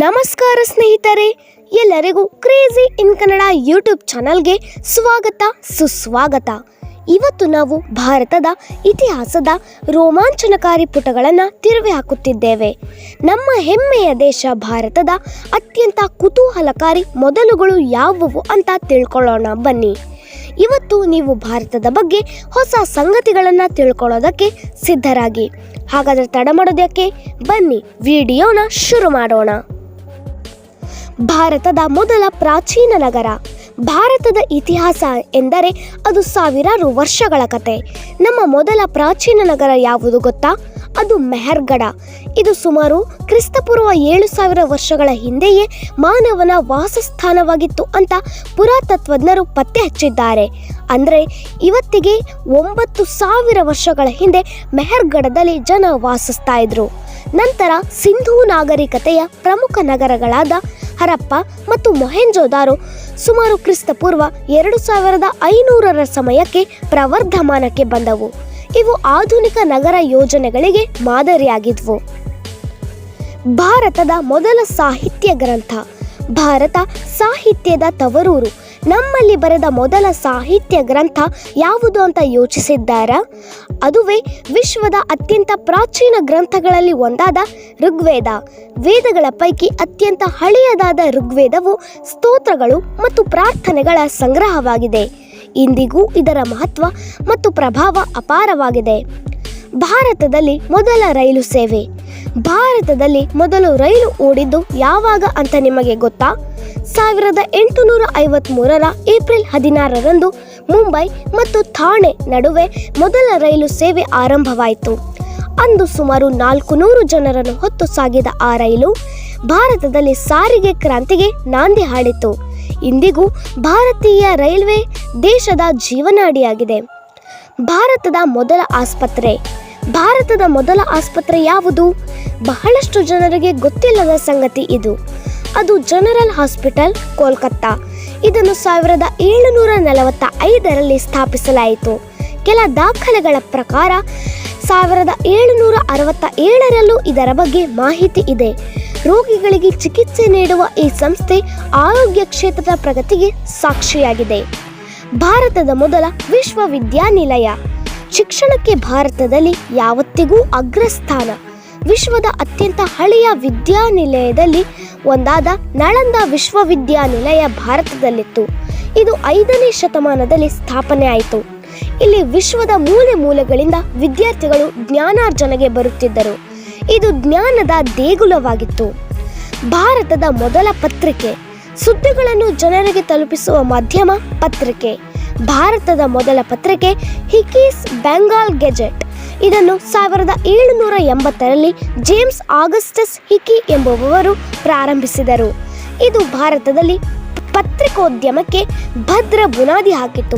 ನಮಸ್ಕಾರ ಸ್ನೇಹಿತರೆ, ಎಲ್ಲರಿಗೂ ಕ್ರೇಜಿ ಇನ್ ಕನ್ನಡ ಯೂಟ್ಯೂಬ್ ಚಾನಲ್ಗೆ ಸ್ವಾಗತ, ಸುಸ್ವಾಗತ. ಇವತ್ತು ನಾವು ಭಾರತದ ಇತಿಹಾಸದ ರೋಮಾಂಚನಕಾರಿ ಪುಟಗಳನ್ನು ತಿರುವಿ ಹಾಕುತ್ತಿದ್ದೇವೆ. ನಮ್ಮ ಹೆಮ್ಮೆಯ ದೇಶ ಭಾರತದ ಅತ್ಯಂತ ಕುತೂಹಲಕಾರಿ ಮೊದಲುಗಳು ಯಾವುವು ಅಂತ ತಿಳ್ಕೊಳ್ಳೋಣ ಬನ್ನಿ. ಇವತ್ತು ನೀವು ಭಾರತದ ಬಗ್ಗೆ ಹೊಸ ಸಂಗತಿಗಳನ್ನು ತಿಳ್ಕೊಳ್ಳೋದಕ್ಕೆ ಸಿದ್ಧರಾಗಿ. ಹಾಗಾದರೆ ತಡ ಮಾಡೋದಕ್ಕೆ ಬನ್ನಿ, ವಿಡಿಯೋನ ಶುರು ಮಾಡೋಣ. ಭಾರತದ ಮೊದಲ ಪ್ರಾಚೀನ ನಗರ. ಭಾರತದ ಇತಿಹಾಸ ಎಂದರೆ ಅದು ಸಾವಿರಾರು ವರ್ಷಗಳ ಕತೆ. ನಮ್ಮ ಮೊದಲ ಪ್ರಾಚೀನ ನಗರ ಯಾವುದು ಗೊತ್ತಾ? ಅದು ಮೆಹರ್ಗಢ ಇದು ಸುಮಾರು ಕ್ರಿಸ್ತಪೂರ್ವ ಏಳು ಸಾವಿರ ವರ್ಷಗಳ ಹಿಂದೆಯೇ ಮಾನವನ ವಾಸಸ್ಥಾನವಾಗಿತ್ತು ಅಂತ ಪುರಾತತ್ವಜ್ಞರು ಪತ್ತೆ ಹಚ್ಚಿದ್ದಾರೆ. ಅಂದರೆ ಇವತ್ತಿಗೆ ಒಂಬತ್ತು ಸಾವಿರ ವರ್ಷಗಳ ಹಿಂದೆ ಮೆಹರ್ಗಢದಲ್ಲಿ ಜನ ವಾಸಿಸ್ತಾ ಇದ್ರು. ನಂತರ ಸಿಂಧೂ ನಾಗರಿಕತೆಯ ಪ್ರಮುಖ ನಗರಗಳಾದ ಹರಪ್ಪ ಮತ್ತು ಮೊಹೆಂಜೋದಾರೋ ಸುಮಾರು ಕ್ರಿಸ್ತಪೂರ್ವ ಎರಡು ಸಾವಿರದ ಐನೂರರ ಸಮಯಕ್ಕೆ ಪ್ರವರ್ಧಮಾನಕ್ಕೆ ಬಂದವು. ಇವು ಆಧುನಿಕ ನಗರ ಯೋಜನೆಗಳಿಗೆ ಮಾದರಿಯಾಗಿದ್ವು. ಭಾರತದ ಮೊದಲ ಸಾಹಿತ್ಯ ಗ್ರಂಥ, ಭಾರತ ಸಾಹಿತ್ಯದ ತವರೂರು ನಮ್ಮಲ್ಲಿ ಬರೆದ ಮೊದಲ ಸಾಹಿತ್ಯ ಗ್ರಂಥ ಯಾವುದು ಅಂತ ಯೋಚಿಸಿದ್ದಾರಾ? ಅದುವೇ ವಿಶ್ವದ ಅತ್ಯಂತ ಪ್ರಾಚೀನ ಗ್ರಂಥಗಳಲ್ಲಿ ಒಂದಾದ ಋಗ್ವೇದ. ವೇದಗಳ ಪೈಕಿ ಅತ್ಯಂತ ಹಳೆಯದಾದ ಋಗ್ವೇದವು ಸ್ತೋತ್ರಗಳು ಮತ್ತು ಪ್ರಾರ್ಥನೆಗಳ ಸಂಗ್ರಹವಾಗಿದೆ. ಇಂದಿಗೂ ಇದರ ಮಹತ್ವ ಮತ್ತು ಪ್ರಭಾವ ಅಪಾರವಾಗಿದೆ. ಭಾರತದಲ್ಲಿ ಮೊದಲ ರೈಲು ಸೇವೆ. ಭಾರತದಲ್ಲಿ ಮೊದಲು ರೈಲು ಓಡಿದ್ದು ಯಾವಾಗ ಅಂತ ನಿಮಗೆ ಗೊತ್ತಾ? ಸಾವಿರದ ಎಂಟುನೂರ ಐವತ್ಮೂರರ ಏಪ್ರಿಲ್ ಹದಿನಾರರಂದು ಮುಂಬೈ ಮತ್ತು ಥಾಣೆ ನಡುವೆ ಮೊದಲ ರೈಲು ಸೇವೆ ಆರಂಭವಾಯಿತು. ಅಂದು ಸುಮಾರು ನಾಲ್ಕು ನೂರು ಜನರನ್ನು ಹೊತ್ತು ಸಾಗಿದ ಆ ರೈಲು ಭಾರತದಲ್ಲಿ ಸಾರಿಗೆ ಕ್ರಾಂತಿಗೆ ನಾಂದಿ ಹಾಡಿತು. ಇಂದಿಗೂ ಭಾರತೀಯ ರೈಲ್ವೆ ದೇಶದ ಜೀವನಾಡಿಯಾಗಿದೆ. ಭಾರತದ ಮೊದಲ ಆಸ್ಪತ್ರೆ ಭಾರತದ ಮೊದಲ ಆಸ್ಪತ್ರೆ ಯಾವುದು? ಬಹಳಷ್ಟು ಜನರಿಗೆ ಗೊತ್ತಿಲ್ಲದ ಸಂಗತಿ ಇದು. ಅದು ಜನರಲ್ ಹಾಸ್ಪಿಟಲ್ ಕೋಲ್ಕತ್ತಾ. ಇದನ್ನು ಸಾವಿರದ ಏಳುನೂರ ನಲವತ್ತ ಐದರಲ್ಲಿ ಸ್ಥಾಪಿಸಲಾಯಿತು. ಕೆಲ ದಾಖಲೆಗಳ ಪ್ರಕಾರ, ಸಾವಿರದ ಏಳುನೂರ ಅರವತ್ತ ಏಳರಲ್ಲೂ ಇದರ ಬಗ್ಗೆ ಮಾಹಿತಿ ಇದೆ. ರೋಗಿಗಳಿಗೆ ಚಿಕಿತ್ಸೆ ನೀಡುವ ಈ ಸಂಸ್ಥೆ ಆರೋಗ್ಯ ಕ್ಷೇತ್ರದ ಪ್ರಗತಿಗೆ ಸಾಕ್ಷಿಯಾಗಿದೆ. ಭಾರತದ ಮೊದಲ ವಿಶ್ವವಿದ್ಯಾನಿಲಯ. ಶಿಕ್ಷಣಕ್ಕೆ ಭಾರತದಲ್ಲಿ ಯಾವತ್ತಿಗೂ ಅಗ್ರಸ್ಥಾನ. ವಿಶ್ವದ ಅತ್ಯಂತ ಹಳೆಯ ವಿದ್ಯಾನಿಲಯದಲ್ಲಿ ಒಂದಾದ ನಳಂದ ವಿಶ್ವವಿದ್ಯಾನಿಲಯ ಭಾರತದಲ್ಲಿತ್ತು. ಇದು ಐದನೇ ಶತಮಾನದಲ್ಲಿ ಸ್ಥಾಪನೆ ಆಯಿತು. ಇಲ್ಲಿ ವಿಶ್ವದ ಮೂಲೆ ಮೂಲೆಗಳಿಂದ ವಿದ್ಯಾರ್ಥಿಗಳು ಜ್ಞಾನಾರ್ಜನೆಗೆ ಬರುತ್ತಿದ್ದರು. ಇದು ಜ್ಞಾನದ ದೇಗುಲವಾಗಿತ್ತು. ಭಾರತದ ಮೊದಲ ಪತ್ರಿಕೆ, ಸುದ್ದಿಗಳನ್ನು ಜನರಿಗೆ ತಲುಪಿಸುವ ಮಾಧ್ಯಮ ಪತ್ರಿಕೆ. ಭಾರತದ ಮೊದಲ ಪತ್ರಿಕೆ ಹಿಕೀಸ್ ಬೆಂಗಾಲ್ ಗೆಜೆಟ್. ಇದನ್ನು ಸಾವಿರದ ಏಳುನೂರ ಎಂಬತ್ತರಲ್ಲಿ ಜೇಮ್ಸ್ ಆಗಸ್ಟಸ್ ಹಿಕಿ ಎಂಬುವವರು ಪ್ರಾರಂಭಿಸಿದರು. ಇದು ಭಾರತದಲ್ಲಿ ಪತ್ರಿಕೋದ್ಯಮಕ್ಕೆ ಭದ್ರ ಬುನಾದಿ ಹಾಕಿತು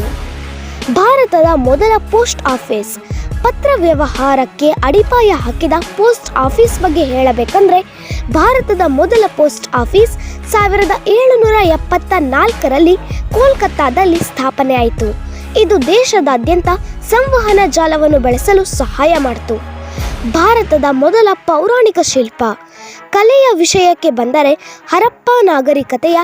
ಭಾರತದ ಮೊದಲ ಪೋಸ್ಟ್ ಆಫೀಸ್ ಪತ್ರ ವ್ಯವಹಾರಕ್ಕೆ ಅಡಿಪಾಯ ಹಾಕಿದ ಪೋಸ್ಟ್ ಆಫೀಸ್ ಬಗ್ಗೆ ಹೇಳಬೇಕಂದ್ರೆ, ಭಾರತದ ಮೊದಲ ಪೋಸ್ಟ್ ಆಫೀಸ್ ಸಾವಿರದ ಏಳುನೂರ ಎಪ್ಪತ್ತ ನಾಲ್ಕರಲ್ಲಿ ಕೋಲ್ಕತ್ತಾದಲ್ಲಿ ಸ್ಥಾಪನೆ ಆಯಿತು. ಇದು ದೇಶದಾದ್ಯಂತ ಸಂವಹನ ಜಾಲವನ್ನು ಬೆಳೆಸಲು ಸಹಾಯ ಮಾಡಿತು. ಭಾರತದ ಮೊದಲ ಪೌರಾಣಿಕ ಶಿಲ್ಪ. ಕಲೆಯ ವಿಷಯಕ್ಕೆ ಬಂದರೆ ಹರಪ್ಪ ನಾಗರಿಕತೆಯ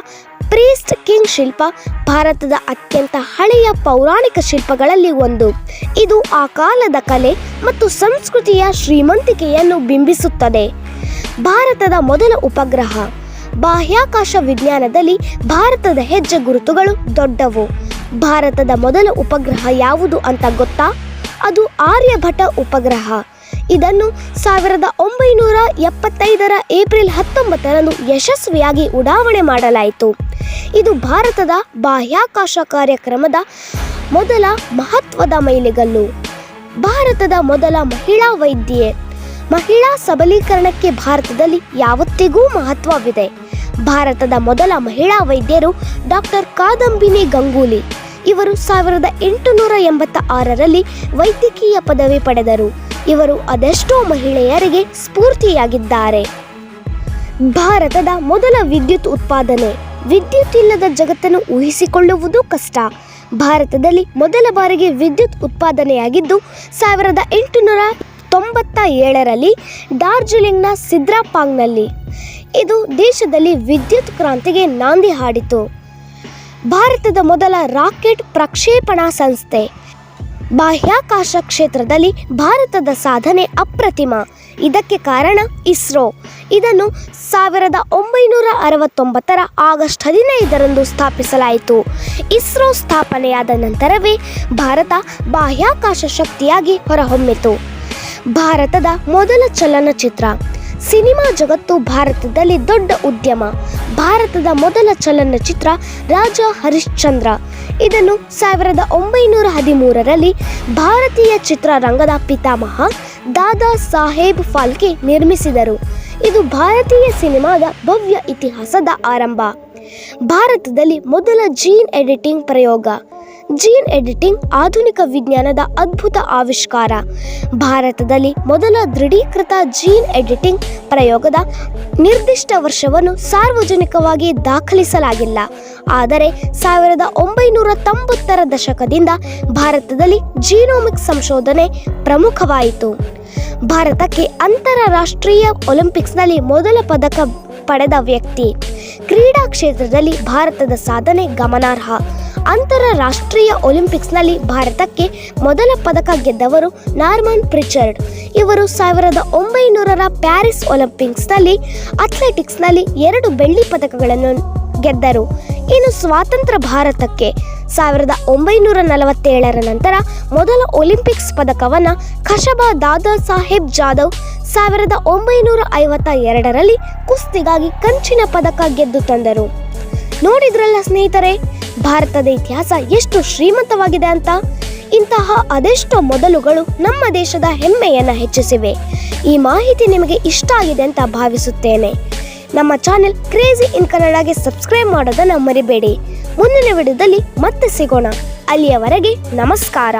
ಪ್ರೀಸ್ಟ್ ಕಿಂಗ್ ಶಿಲ್ಪ ಭಾರತದ ಅತ್ಯಂತ ಹಳೆಯ ಪೌರಾಣಿಕ ಶಿಲ್ಪಗಳಲ್ಲಿ ಒಂದು. ಇದು ಆ ಕಾಲದ ಕಲೆ ಮತ್ತು ಸಂಸ್ಕೃತಿಯ ಶ್ರೀಮಂತಿಕೆಯನ್ನು ಬಿಂಬಿಸುತ್ತದೆ. ಭಾರತದ ಮೊದಲ ಉಪಗ್ರಹ. ಬಾಹ್ಯಾಕಾಶ ವಿಜ್ಞಾನದಲ್ಲಿ ಭಾರತದ ಹೆಜ್ಜೆ ಗುರುತುಗಳು ದೊಡ್ಡವು. ಭಾರತದ ಮೊದಲ ಉಪಗ್ರಹ ಯಾವುದು ಅಂತ ಗೊತ್ತಾ? ಅದು ಆರ್ಯಭಟ ಉಪಗ್ರಹ. ಇದನ್ನು ಸಾವಿರದ ಒಂಬೈನೂರ ಎಪ್ಪತ್ತೈದರ ಏಪ್ರಿಲ್ ಹತ್ತೊಂಬತ್ತರಂದು ಯಶಸ್ವಿಯಾಗಿ ಉಡಾವಣೆ ಮಾಡಲಾಯಿತು. ಇದು ಭಾರತದ ಬಾಹ್ಯಾಕಾಶ ಕಾರ್ಯಕ್ರಮದ ಮೊದಲ ಮಹತ್ವದ ಮೈಲಿಗಲ್ಲು. ಭಾರತದ ಮೊದಲ ಮಹಿಳಾ ವೈದ್ಯೆ. ಮಹಿಳಾ ಸಬಲೀಕರಣಕ್ಕೆ ಭಾರತದಲ್ಲಿ ಯಾವತ್ತಿಗೂ ಮಹತ್ವವಿದೆ. ಭಾರತದ ಮೊದಲ ಮಹಿಳಾ ವೈದ್ಯರು ಡಾಕ್ಟರ್ ಕಾದಂಬಿನಿ ಗಂಗೂಲಿ ಇವರು ಸಾವಿರದ ಎಂಟುನೂರ ಎಂಬತ್ತ ಆರರಲ್ಲಿ ವೈದ್ಯಕೀಯ ಪದವಿ ಪಡೆದರು. ಇವರು ಅದೆಷ್ಟೋ ಮಹಿಳೆಯರಿಗೆ ಸ್ಫೂರ್ತಿಯಾಗಿದ್ದಾರೆ. ಭಾರತದ ಮೊದಲ ವಿದ್ಯುತ್ ಉತ್ಪಾದನೆ, ವಿದ್ಯುತ್ ಇಲ್ಲದ ಜಗತ್ತನ್ನು ಊಹಿಸಿಕೊಳ್ಳುವುದು ಕಷ್ಟ. ಭಾರತದಲ್ಲಿ ಮೊದಲ ಬಾರಿಗೆ ವಿದ್ಯುತ್ ಉತ್ಪಾದನೆಯಾಗಿದ್ದು, ಸಾವಿರದ ಎಂಟುನೂರ ತೊಂಬತ್ತ ಏಳರಲ್ಲಿ ಡಾರ್ಜಿಲಿಂಗ್ನ ಸಿದ್ರಾಪಾಂಗ್ನಲ್ಲಿ. ಇದು ದೇಶದಲ್ಲಿ ವಿದ್ಯುತ್ ಕ್ರಾಂತಿಗೆ ನಾಂದಿ ಹಾಡಿತು. ಭಾರತದ ಮೊದಲ ರಾಕೆಟ್ ಪ್ರಕ್ಷೇಪಣಾ ಸಂಸ್ಥೆ ಬಾಹ್ಯಾಕಾಶ ಕ್ಷೇತ್ರದಲ್ಲಿ ಭಾರತದ ಸಾಧನೆ ಅಪ್ರತಿಮ. ಇದಕ್ಕೆ ಕಾರಣ ಇಸ್ರೋ. ಇದನ್ನು ಸಾವಿರದ ಒಂಬೈನೂರ ಅರವತ್ತೊಂಬತ್ತರ ಆಗಸ್ಟ್ ಹದಿನೈದರಂದು ಸ್ಥಾಪಿಸಲಾಯಿತು. ಇಸ್ರೋ ಸ್ಥಾಪನೆಯಾದ ನಂತರವೇ ಭಾರತ ಬಾಹ್ಯಾಕಾಶ ಶಕ್ತಿಯಾಗಿ ಹೊರಹೊಮ್ಮಿತು. ಭಾರತದ ಮೊದಲ ಚಲನಚಿತ್ರ. ಸಿನಿಮಾ ಜಗತ್ತು ಭಾರತದಲ್ಲಿ ದೊಡ್ಡ ಉದ್ಯಮ. ಭಾರತದ ಮೊದಲ ಚಲನಚಿತ್ರ ರಾಜ ಹರಿಶ್ಚಂದ್ರ. ಇದನ್ನು ಸಾವಿರದ ಒಂಬೈನೂರ ಹದಿಮೂರರಲ್ಲಿ ಭಾರತೀಯ ಚಿತ್ರರಂಗದ ಪಿತಾಮಹ ದಾದಾ ಸಾಹೇಬ್ ಫಾಲ್ಕೆ ನಿರ್ಮಿಸಿದರು. ಇದು ಭಾರತೀಯ ಸಿನಿಮಾದ ಭವ್ಯ ಇತಿಹಾಸದ ಆರಂಭ. ಭಾರತದಲ್ಲಿ ಮೊದಲ ಜೀನ್ ಎಡಿಟಿಂಗ್ ಪ್ರಯೋಗ. ಜೀನ್ ಎಡಿಟಿಂಗ್ ಆಧುನಿಕ ವಿಜ್ಞಾನದ ಅದ್ಭುತ ಆವಿಷ್ಕಾರ. ಭಾರತದಲ್ಲಿ ಮೊದಲ ದೃಢೀಕೃತ ಜೀನ್ ಎಡಿಟಿಂಗ್ ಪ್ರಯೋಗದ ನಿರ್ದಿಷ್ಟ ವರ್ಷವನ್ನು ಸಾರ್ವಜನಿಕವಾಗಿ ದಾಖಲಿಸಲಾಗಿಲ್ಲ. ಆದರೆ ಸಾವಿರದ ಒಂಬೈನೂರ ತೊಂಬತ್ತರ ದಶಕದಿಂದ ಭಾರತದಲ್ಲಿ ಜೀನೋಮಿಕ್ ಸಂಶೋಧನೆ ಪ್ರಮುಖವಾಯಿತು. ಭಾರತಕ್ಕೆ ಅಂತಾರಾಷ್ಟ್ರೀಯ ಒಲಿಂಪಿಕ್ಸ್ನಲ್ಲಿ ಮೊದಲ ಪದಕ ಪಡೆದ ವ್ಯಕ್ತಿ. ಕ್ರೀಡಾ ಕ್ಷೇತ್ರದಲ್ಲಿ ಭಾರತದ ಸಾಧನೆ ಗಮನಾರ್ಹ. ಅಂತಾರಾಷ್ಟ್ರೀಯ ಒಲಿಂಪಿಕ್ಸ್ನಲ್ಲಿ ಭಾರತಕ್ಕೆ ಮೊದಲ ಪದಕ ಗೆದ್ದವರು ನಾರ್ಮನ್ ಪ್ರಿಚರ್ಡ್. ಇವರು ಸಾವಿರದ ಒಂಬೈನೂರರ ಪ್ಯಾರಿಸ್ ಒಲಿಂಪಿಕ್ಸ್ನಲ್ಲಿ, ಅಥ್ಲೆಟಿಕ್ಸ್ನಲ್ಲಿ ಎರಡು ಬೆಳ್ಳಿ ಪದಕಗಳನ್ನು ಗೆದ್ದರು. ಇನ್ನು ಸ್ವಾತಂತ್ರ್ಯ ಭಾರತಕ್ಕೆ ಸಾವಿರದ ಒಂಬೈನೂರ ನಲವತ್ತೇಳರ ನಂತರ ಮೊದಲ ಒಲಿಂಪಿಕ್ಸ್ ಪದಕವನ್ನು ಖಶಬಾ ದಾದಾ ಸಾಹೇಬ್ ಜಾಧವ್ ಸಾವಿರದ ಒಂಬೈನೂರ ಐವತ್ತ ಎರಡರಲ್ಲಿ ಕುಸ್ತಿಗಾಗಿ ಕಂಚಿನ ಪದಕ ಗೆದ್ದು ತಂದರು. ನೋಡಿದ್ರಲ್ಲ ಸ್ನೇಹಿತರೆ ಭಾರತದ ಇತಿಹಾಸ ಎಷ್ಟು ಶ್ರೀಮಂತವಾಗಿದೆ ಅಂತ? ಇಂತಹ ಅದೆಷ್ಟೋ ಮೊದಲುಗಳು ನಮ್ಮ ದೇಶದ ಹೆಮ್ಮೆಯನ್ನು ಹೆಚ್ಚಿಸಿವೆ. ಈ ಮಾಹಿತಿ ನಿಮಗೆ ಇಷ್ಟ ಆಗಿದೆ ಅಂತ ಭಾವಿಸುತ್ತೇನೆ. ನಮ್ಮ ಚಾನೆಲ್ ಕ್ರೇಜಿ ಇನ್ ಕನ್ನಡಗೆ ಸಬ್ಸ್ಕ್ರೈಬ್ ಮಾಡೋದನ್ನು ಮರಿಬೇಡಿ. ಮುಂದಿನ ವಿಡಿಯೋದಲ್ಲಿ ಮತ್ತೆ ಸಿಗೋಣ. ಅಲ್ಲಿಯವರೆಗೆ ನಮಸ್ಕಾರ.